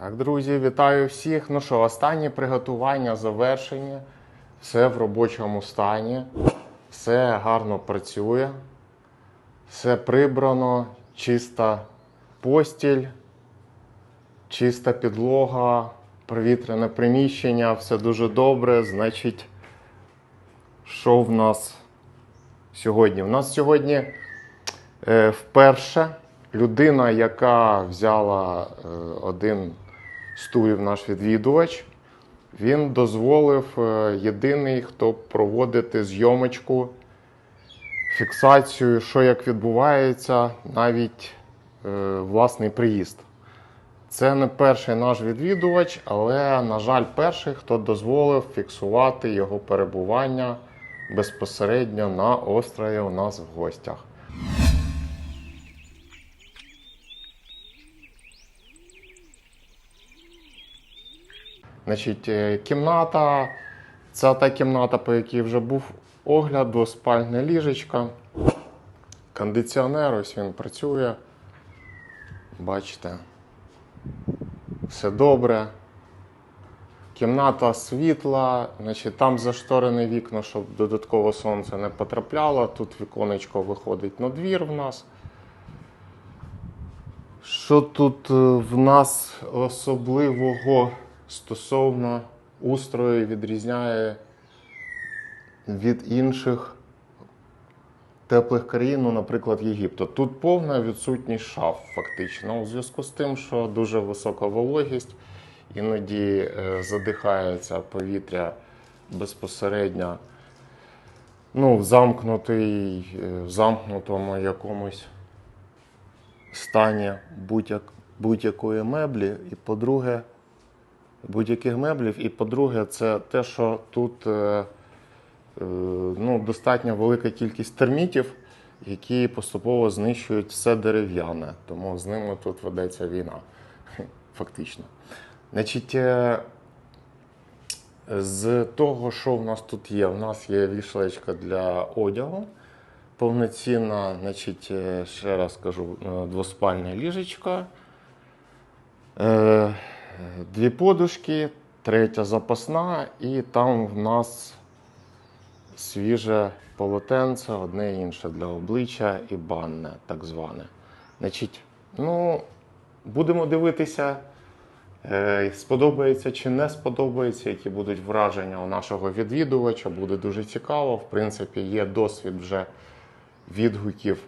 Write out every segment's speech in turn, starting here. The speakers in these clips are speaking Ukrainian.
Так, друзі, вітаю всіх. Ну що, останні приготування завершені. Все в робочому стані. Все гарно працює. Все прибрано, чиста постіль, чиста підлога, провітрене приміщення, все дуже добре. Значить, що в нас сьогодні? У нас сьогодні е, вперше людина, яка взяла е, один з турів наш відвідувач, він дозволив е, єдиний, хто проводити зйомочку, фіксацію, що як відбувається, навіть е, власний приїзд. Це не перший наш відвідувач, але, на жаль, перший, хто дозволив фіксувати його перебування безпосередньо на острові у нас в гостях. Значить, е, кімната. Це та кімната, по якій вже був огляд, двоспальне ліжечко. Кондиціонер, ось він працює. Бачите, все добре. Кімната світла, значить, там зашторене вікно, щоб додатково сонце не потрапляло. Тут віконечко виходить на двір в нас. Що тут е, в нас особливого стосовно устрою відрізняє від інших теплих країн, ну, наприклад, Єгипту. Тут повна відсутність шаф, фактично. У зв'язку з тим, що дуже висока вологість, іноді е, задихається повітря безпосередньо ну, в замкнутий, е, в замкнутому якомусь стані будь-як, будь-якої меблі. І по-друге, будь-яких меблів. І по-друге, це те, що тут е, е, ну, достатньо велика кількість термітів, які поступово знищують все дерев'яне. Тому з ними тут ведеться війна, фактично. Значить, е, з того, що в нас тут є, в нас є вішалечка для одягу. Повноцінна, значить, е, ще раз кажу, е, двоспальне ліжечко. Е, Дві подушки, третя запасна, і там в нас свіже полотенце, одне інше для обличчя і банне, так зване. Значить, ну, будемо дивитися, е, сподобається чи не сподобається, які будуть враження у нашого відвідувача. Буде дуже цікаво. В принципі, є досвід вже відгуків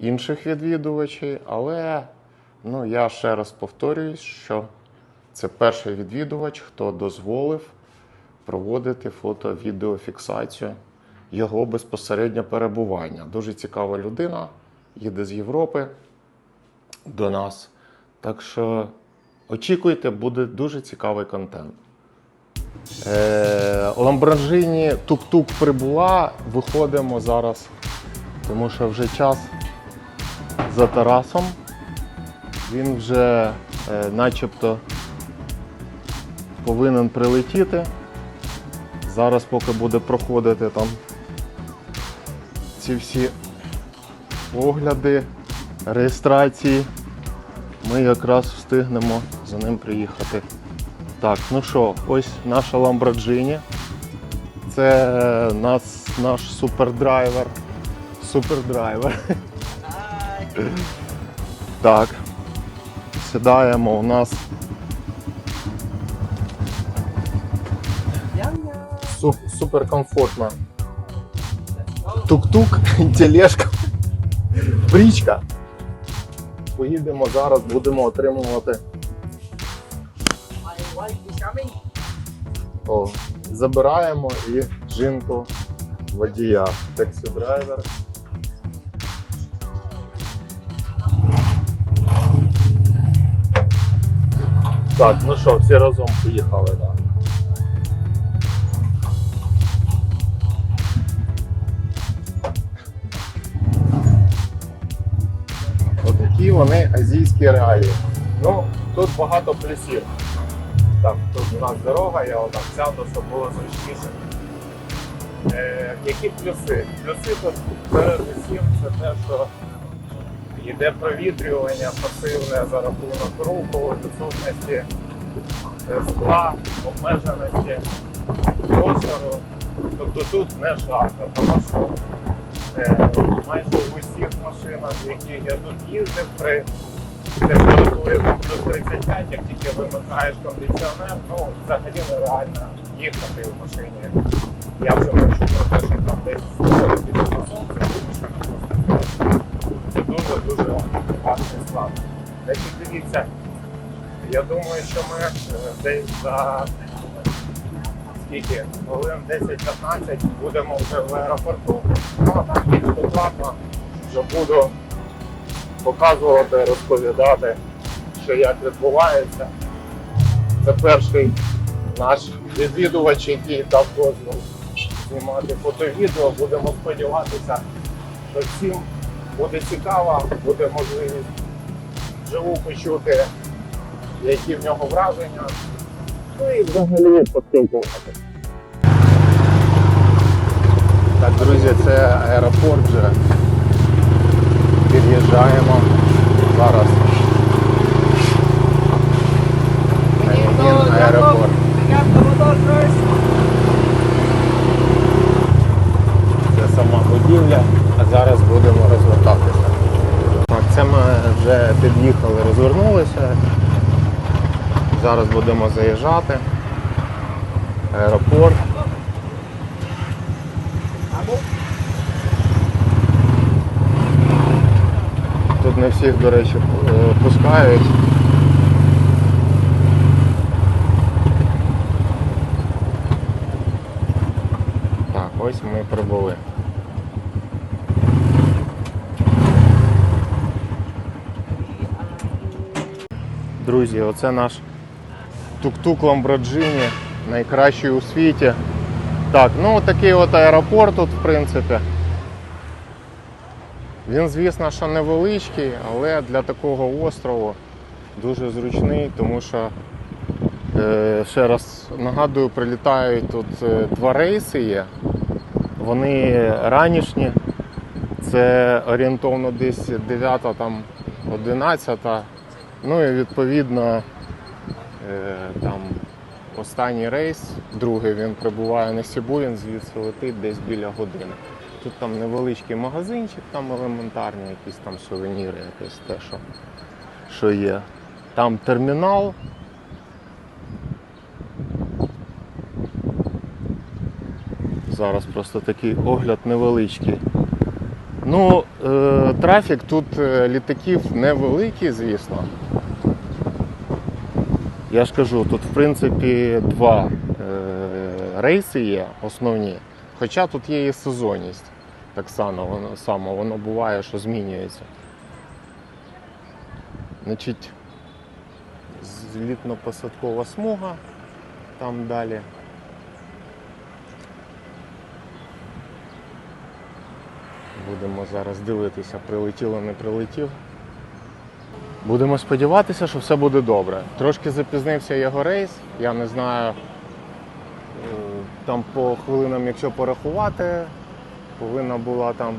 інших відвідувачів, але ну, я ще раз повторююсь, що це перший відвідувач, хто дозволив проводити фото-відеофіксацію його безпосередньо перебування. Дуже цікава людина, їде з Європи до нас. Так що очікуйте, буде дуже цікавий контент. Е, Ламборджині тук-тук прибула. Виходимо зараз, тому що вже час за Тарасом. Він вже е, начебто повинен прилетіти. Зараз, поки буде проходити там ці всі огляди, реєстрації, ми якраз встигнемо за ним приїхати. Так, ну що, ось наша Lamborghini. Це е, нас, наш супердрайвер. Супердрайвер. Так. Сідаємо у нас супер комфортно. Тук-тук, тележка, брічка. Поїдемо зараз, будемо отримувати. О, забираємо і жінку водія. Таксі драйвер. Так, ну що, всі разом поїхали, так. Да. Вони азійські реалії. Ну, тут багато плюсів. Так, тут у нас дорога, я отак сяду, щоб було зручніше. Е, які плюси? Плюси тут перед усім це те, що Йде провітрювання пасивне за рахунок руху, відсутності скла, обмеженості простору. Тобто тут не жарко, тому що майже в усіх машинах, яких я тут їздив, при температурі плюс 35, як тільки вимикаєш кондиціонер, ну взагалі нереально їхати в машині. Я вже бачу про те, що там десь сонце, машина просто це дуже-дуже гарний склад. Дивіться, я думаю, що ми е, десь за скільки, хвилин 10-15 будемо вже в аеропорту. Ну, а так більш докладно вже буду показувати, розповідати, що як відбувається. Це перший наш відвідувач, який дав дозвіл знімати фото-відео. Будемо сподіватися, що всім буде цікаво, буде можливість вживу почути, які в нього враження. Ну і взагалі поспілкуватися. Так, друзі, це аеропорт вже. Під'їжджаємо зараз. Він аеропорт. Це сама будівля, а зараз будемо розвертатися. Так, це ми вже під'їхали, розвернулися. Зараз будемо заїжджати. Аеропорт. Тут не всіх, до речі, е, пускають. Так, ось ми прибули. Друзі, оце наш тук-тук Ламброджині, найкращий у світі. Так, ну такий от аеропорт тут, в принципі. Він, звісно, що невеличкий, але для такого острову дуже зручний, тому що, е, ще раз нагадую, прилітають тут е, два рейси є. Вони ранішні, це орієнтовно десь 9, там 11. Ну і відповідно там останній рейс, другий він прибуває на Сібу, він звідси летить десь біля години. Тут там невеличкий магазинчик, там елементарні якісь там сувеніри, якесь те, що, що є. Там термінал. Зараз просто такий огляд невеличкий. Ну, е, трафік тут е, літаків невеликий, звісно. Я ж кажу, тут в принципі два е, рейси є основні. Хоча тут є і сезонність. Так само воно, само, воно буває, що змінюється. Значить, злітно-посадкова смуга там далі. Будемо зараз дивитися, прилетіло, не прилетів. Будемо сподіватися, що все буде добре. Трошки запізнився його рейс, я не знаю. е, Там по хвилинам, якщо порахувати, повинна була там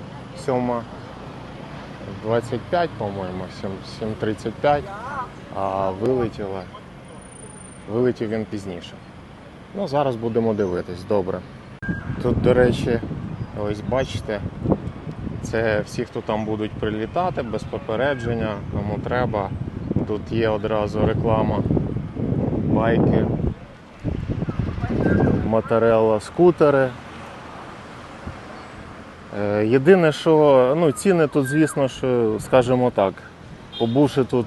7.25, по-моєму, 7.35, а вилетіла. Вилетів він пізніше. Ну, зараз будемо дивитись, добре. Тут, до речі, ось бачите, це всі, хто там будуть прилітати без попередження, кому треба. Тут є одразу реклама, байки, моторелла, скутери. Е, Єдине, що ну, ціни тут, звісно, що, скажімо так, побувши тут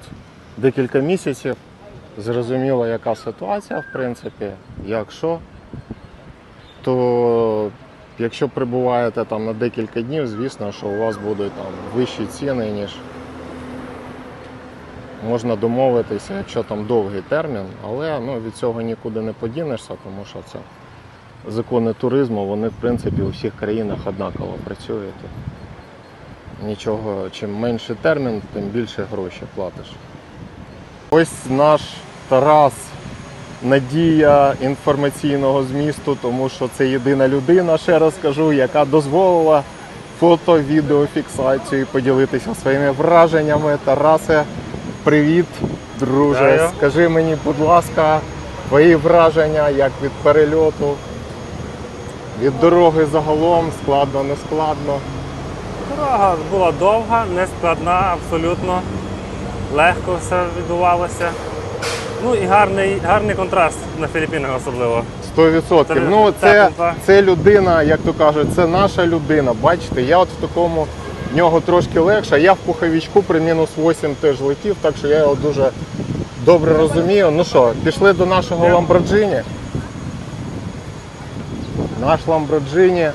декілька місяців, зрозуміло, яка ситуація, в принципі, як що, то якщо прибуваєте там на декілька днів, звісно, що у вас будуть там вищі ціни, ніж можна домовитися, якщо там довгий термін, але ну, від цього нікуди не подінешся, тому що це закони туризму, вони в принципі у всіх країнах однаково працюють. Нічого, чим менший термін, тим більше грошей платиш. Ось наш Тарас надія інформаційного змісту, тому що це єдина людина, ще раз кажу, яка дозволила фото, відеофіксацію поділитися своїми враженнями. Тарасе, привіт, друже. Вітаю. Скажи мені, будь ласка, твої враження як від перельоту, від дороги загалом, складно, не складно. Дорога була довга, не складна, абсолютно. Легко все відбувалося. Ну і гарний, гарний контраст на Філіппінах особливо. 100%. Це Ну, це, це людина, як то кажуть, це наша людина. Бачите, я от в такому в нього трошки легше. Я в пуховичку при мінус 8 теж летів, так що я його дуже добре розумію. Ну що, пішли до нашого Ламборджині. Наш Ламборджині.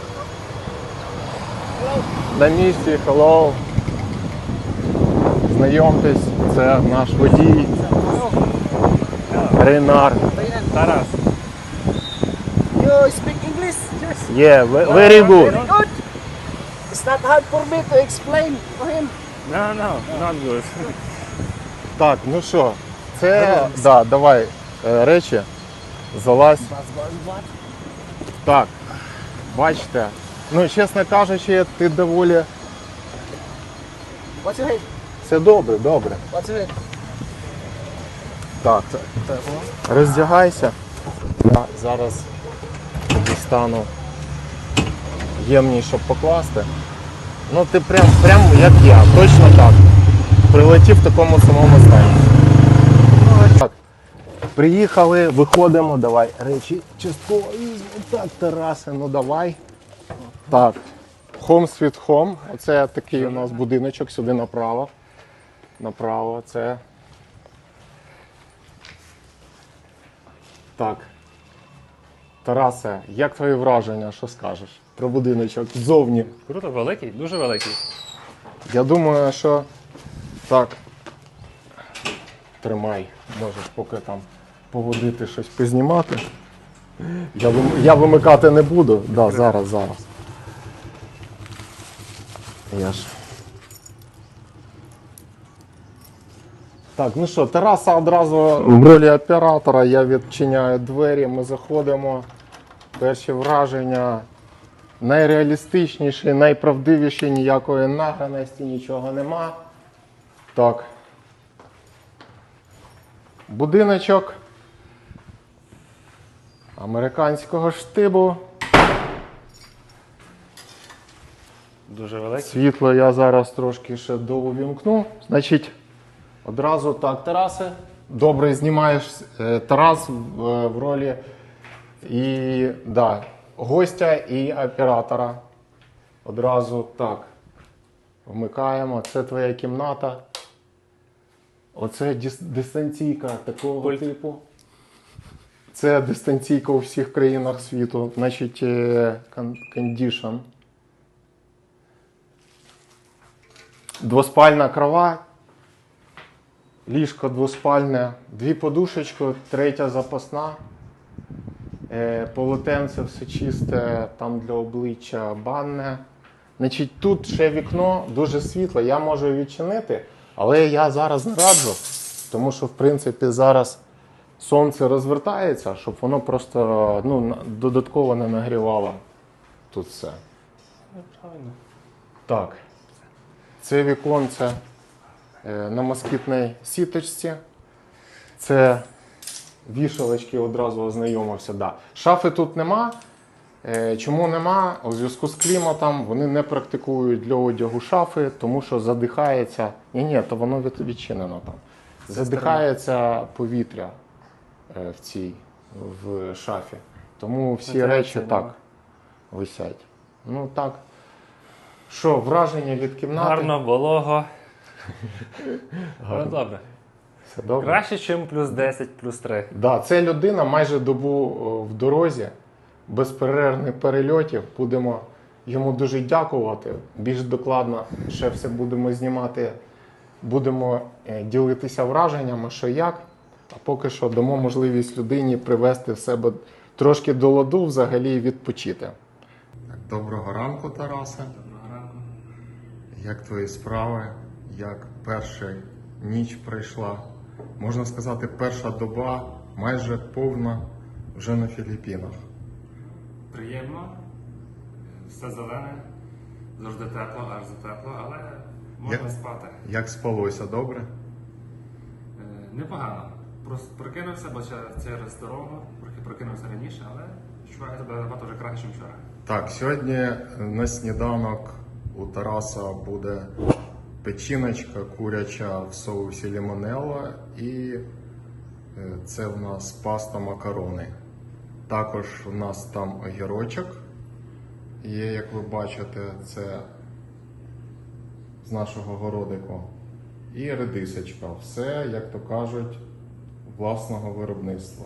На місці, hello. Знайомтесь, це наш водій. Рейнар. Тарас. You speak English? Yes. Yeah, ve- very good. It's not hard for me to explain for him. No, no, not good. Так, ну що, це да, давай е, речі. Залазь. Так, бачите. Ну, чесно кажучи, ти доволі. What's your head? Все добре, добре. What's your head? Так, роздягайся. Я зараз дістану ємність, щоб покласти. Ну, ти прям, прям як я, точно так. Прилетів в такому самому стані. Так, приїхали, виходимо, давай. Речі частково візьму. Так, Тарасе, ну давай. Так. Home Sweet Home. Оце такий у нас будиночок сюди направо. Направо. Це Так. Тарасе, як твої враження, що скажеш про будиночок ззовні? Круто, великий, дуже великий. Я думаю, що так. Тримай, можеш поки там поводити щось познімати. Я, вим- я вимикати не буду. Да, зараз, зараз. Я ж. Так, ну що, Тараса одразу в ролі оператора, я відчиняю двері, ми заходимо. Перші враження найреалістичніші, найправдивіші, ніякої награності, нічого нема. Так. Будиночок американського штибу. Дуже великий. Світло я зараз трошки ще доувімкну. Значить, одразу так, Тарасе. Добре знімаєш е, Тарас в, е, в ролі і да, гостя і оператора. Одразу так. Вмикаємо. Це твоя кімната. Оце дис- дистанційка такого Пульт. типу. Це дистанційка у всіх країнах світу. Значить, е, кондішн. Двоспальна кровать, ліжко двоспальне, дві подушечки, третя запасна, полотенце все чисте, там для обличчя банне. Значить, тут ще вікно дуже світле, я можу відчинити, але я зараз не раджу, тому що в принципі зараз сонце розвертається, щоб воно просто ну, додатково не нагрівало тут все. Правильно. Так. Це віконце е, на москітній сіточці. Це вішалочки одразу ознайомився. Да. Шафи тут нема. Е, Чому нема? У зв'язку з кліматом вони не практикують для одягу шафи, тому що задихається. Ні, ні, то воно відчинено там. Задихається повітря е, в цій в шафі. Тому всі речі Вентиляції так нема. висять. Ну так. Що, враження від кімнати? Гарно, волого. Ну, добре. Все добре. Краще, ніж плюс 10, плюс 3. Да, це людина майже добу в дорозі, безперервних перельотів. Будемо йому дуже дякувати. Більш докладно ще все будемо знімати, будемо е, ділитися враженнями, що як. А поки що дамо можливість людині привести в себе трошки до ладу взагалі відпочити. Доброго ранку, Тарасе. Доброго ранку. Як твої справи? Як перша ніч пройшла? Можна сказати, перша доба майже повна вже на Філіппінах. Приємно. Все зелене. Завжди тепло, аж за тепло, але можна Як- спати. Як спалося, добре? Е, Непогано. Просто прокинувся, бо через дорогу, прокинувся раніше, але відчуваю себе набагато вже краще, ніж вчора. Так, сьогодні на сніданок у Тараса буде печіночка куряча в соусі лімонелла і е, це в нас паста макарони. Також у нас там огірочок є, як ви бачите, це з нашого городику. І редисочка. Все, як то кажуть, власного виробництва.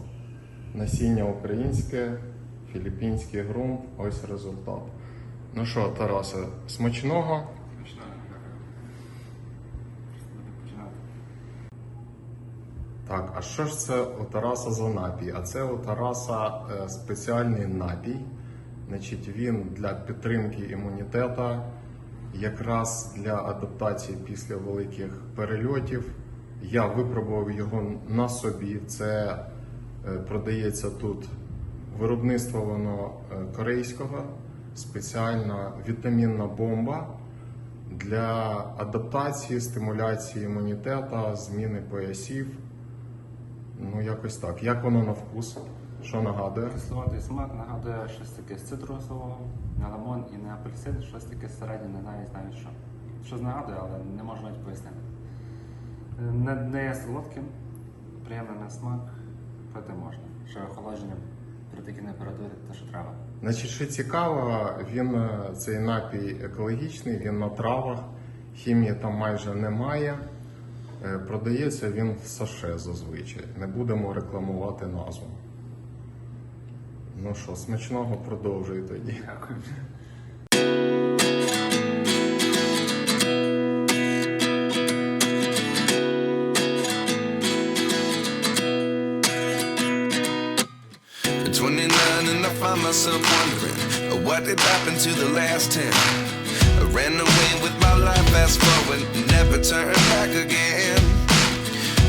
Насіння українське, філіппінський ґрунт, ось результат. Ну що, Тарасе, смачного. Смачно, дякую. Будемо починати. Так, а що ж це у Тараса за напій? А це у Тараса е, спеціальний напій. Значить, він для підтримки імунітету, якраз для адаптації після великих перельотів. Я випробував його на собі. Це е, продається тут виробництво воно е, корейського, спеціальна вітамінна бомба для адаптації, стимуляції імунітету, зміни поясів. Ну, якось так. Як воно на вкус? Що нагадує? Кисловатий смак нагадує щось таке з цитрусового, не лимон і не апельсин, щось таке середнє, не навіть знаю що. Щось нагадує, але не можу навіть пояснити. Не, не є солодким, приємний на смак, пити можна. Ще охолодженням при такій температурі те, що треба. Значить, що цікаво, він е, цей напій екологічний, він на травах, хімії там майже немає. Е, Продається він в саше зазвичай. Не будемо рекламувати назву. Ну що, смачного продовжуй тоді. Дякую. At 29 and I find myself wondering uh, what did happen to the last 10. I ran away with my life, fast forward, never turn back again.